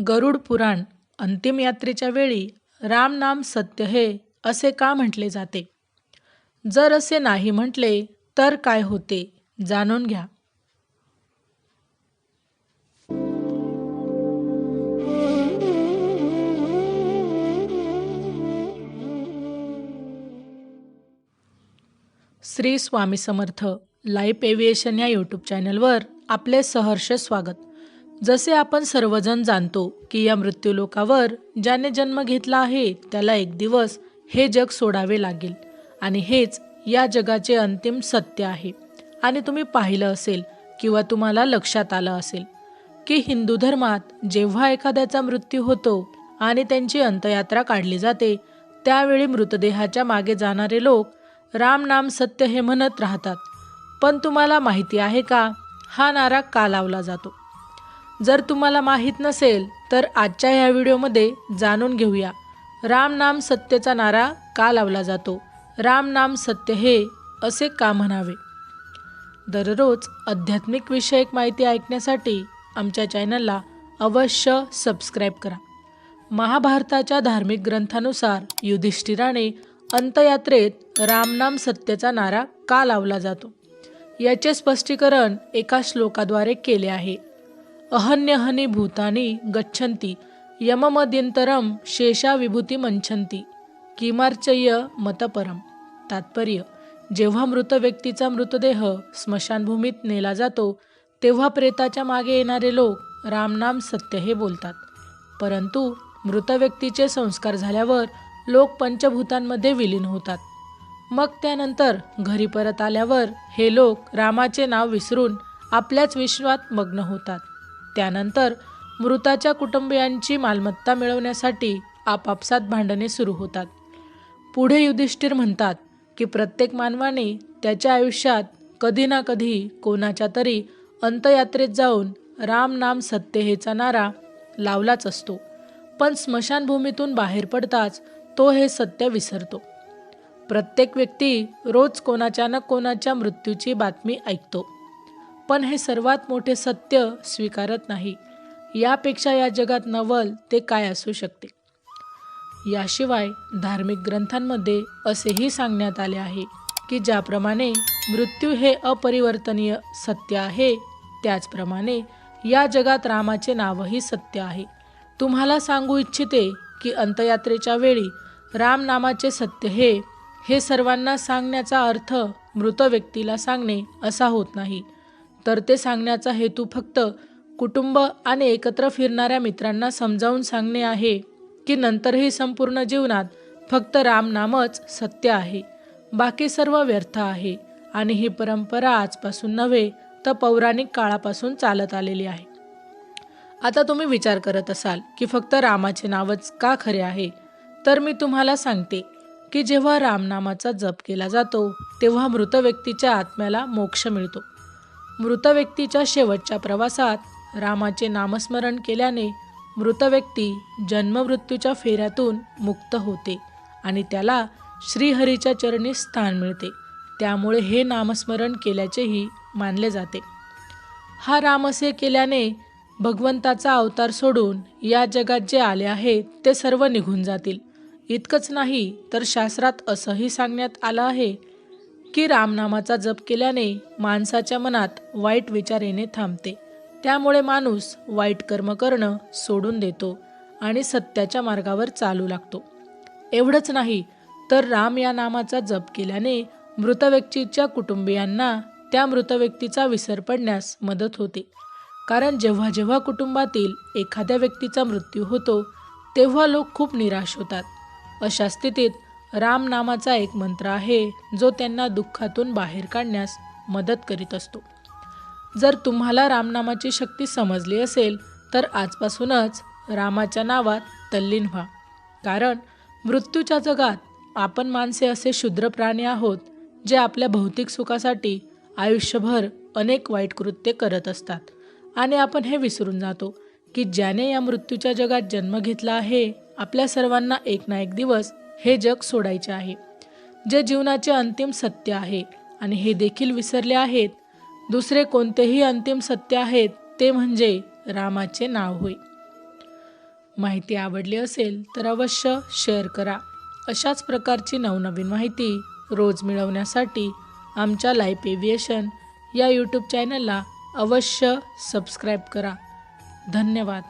गरुड पुराण अंतिम यात्रेच्या वेळी राम नाम सत्य हे असे का म्हटले जाते? जर असे नाही म्हटले तर काय होते? जाणून घ्या. श्री स्वामी समर्थ लाईफ एव्हिएशन या यूट्यूब चॅनलवर आपले सहर्ष स्वागत. जसे आपण सर्वजण जाणतो की या मृत्यूलोकावर ज्याने जन्म घेतला आहे त्याला एक दिवस हे जग सोडावे लागेल. आणि हेच या जगाचे अंतिम सत्य आहे. आणि तुम्ही पाहिलं असेल किंवा तुम्हाला लक्षात आलं असेल की हिंदू धर्मात जेव्हा एखाद्याचा मृत्यू होतो आणि त्यांची अंतयात्रा काढली जाते त्यावेळी मृतदेहाच्या मागे जाणारे लोक राम नाम सत्य हे म्हणत राहतात. पण तुम्हाला माहिती आहे का? हा नारा का लावला जातो? जर तुम्हाला माहीत नसेल तर आजच्या ह्या व्हिडिओमध्ये जाणून घेऊया. राम नाम सत्यचा नारा का लावला जातो? राम नाम सत्य हे असे का म्हणावे? दररोज आध्यात्मिक विषयक माहिती ऐकण्यासाठी आमच्या चॅनलला अवश्य सबस्क्राईब करा. महाभारताच्या धार्मिक ग्रंथानुसार युधिष्ठिराने अंतयात्रेत रामनाम सत्यचा नारा का लावला जातो? याचे स्पष्टीकरण एका श्लोकाद्वारे केले आहे. अहन्यहनी भूतानी गच्छन्ति यममद्यंतरम शेषा विभूती मंछन्ति किमार्चय्य मतपरम तात्पर्य जेव्हा मृत व्यक्तीचा मृतदेह स्मशानभूमीत नेला जातो तेव्हा प्रेताच्या मागे येणारे लोक रामनाम सत्य हे बोलतात. परंतु मृत व्यक्तीचे संस्कार झाल्यावर लोक पंचभूतांमध्ये विलीन होतात. मग त्यानंतर घरी परत आल्यावर हे लोक रामाचे नाव विसरून आपल्याच विश्वात मग्न होतात. त्यानंतर मृताच्या कुटुंबियांची मालमत्ता मिळवण्यासाठी आपापसात भांडणे सुरू होतात. पुढे युधिष्ठिर म्हणतात की प्रत्येक मानवाने त्याच्या आयुष्यात कधी ना कधी कोणाच्या तरी अंतयात्रेत जाऊन राम नाम सत्य हेचा नारा लावलाच असतो. पण स्मशानभूमीतून बाहेर पडताच तो हे सत्य विसरतो. प्रत्येक व्यक्ती रोज कोणाच्या ना कोणाच्या मृत्यूची बातमी ऐकतो. पण हे सर्वात मोठे सत्य स्वीकारत नाही. यापेक्षा या जगात नवल ते काय असू शकते? याशिवाय धार्मिक ग्रंथांमध्ये असेही सांगण्यात आले आहे की ज्याप्रमाणे मृत्यू हे अपरिवर्तनीय सत्य आहे त्याचप्रमाणे या जगात रामाचे नावही सत्य आहे. तुम्हाला सांगू इच्छिते की अंतयात्रेच्या वेळी राम नामाचे सत्य हे हे सर्वांना सांगण्याचा अर्थ मृत व्यक्तीला सांगणे असा होत नाही. तर ते सांगण्याचा हेतू फक्त कुटुंब आणि एकत्र फिरणाऱ्या मित्रांना समजावून सांगणे आहे की नंतरही संपूर्ण जीवनात फक्त रामनामच सत्य आहे बाकी सर्व व्यर्थ आहे आणि ही परंपरा आजपासून नव्हे तर पौराणिक काळापासून चालत आलेली आहे. आता तुम्ही विचार करत असाल की फक्त रामाचे नावच का खरे आहे? तर मी तुम्हाला सांगते की जेव्हा रामनामाचा जप केला जातो तेव्हा मृत व्यक्तीच्या आत्म्याला मोक्ष मिळतो. मृत व्यक्तीच्या शेवटच्या प्रवासात रामाचे नामस्मरण केल्याने मृत व्यक्ती जन्ममृत्यूच्या फेऱ्यातून मुक्त होते आणि त्याला श्रीहरीच्या चरणी स्थान मिळते. त्यामुळे हे नामस्मरण केल्याचेही मानले जाते. हा राम असे केल्याने भगवंताचा अवतार सोडून या जगात जे आले आहेत ते सर्व निघून जातील. इतकंच नाही तर शास्त्रात असंही सांगण्यात आलं आहे की रामनामाचा जप केल्याने माणसाच्या मनात वाईट विचार येणे थांबते. त्यामुळे माणूस वाईट कर्म करणं सोडून देतो आणि सत्याच्या मार्गावर चालू लागतो. एवढंच नाही तर राम या नामाचा जप केल्याने मृत व्यक्तीच्या कुटुंबियांना त्या मृत व्यक्तीचा विसर पडण्यास मदत होते. कारण जेव्हा जेव्हा कुटुंबातील एखाद्या व्यक्तीचा मृत्यू होतो तेव्हा लोक खूप निराश होतात. अशा स्थितीत राम नामाचा एक मंत्र आहे जो त्यांना दुःखातून बाहेर काढण्यास मदत करीत असतो. जर तुम्हाला रामनामाची शक्ती समजली असेल तर आजपासूनच रामाच्या नावात तल्लीन व्हा. कारण मृत्यूच्या जगात आपण माणसे असे क्षुद्र प्राणी आहोत जे आपल्या भौतिक सुखासाठी आयुष्यभर अनेक वाईट कृत्ये करत असतात. आणि आपण हे विसरून जातो की ज्याने या मृत्यूच्या जगात जन्म घेतला आहे आपल्या सर्वांना एक ना एक दिवस हे जग सोडायचे आहे. जे जीवनाचे अंतिम सत्य आहे आणि हे देखील विसरले आहेत दुसरे कोणतेही अंतिम सत्य आहेत ते म्हणजे रामाचे नाव होय. माहिती आवडली असेल तर अवश्य शेअर करा. अशाच प्रकारची नवनवीन माहिती रोज मिळवण्यासाठी आमच्या लाईफ एव्हिएशन या यूट्यूब चॅनलला अवश्य सबस्क्राईब करा. धन्यवाद.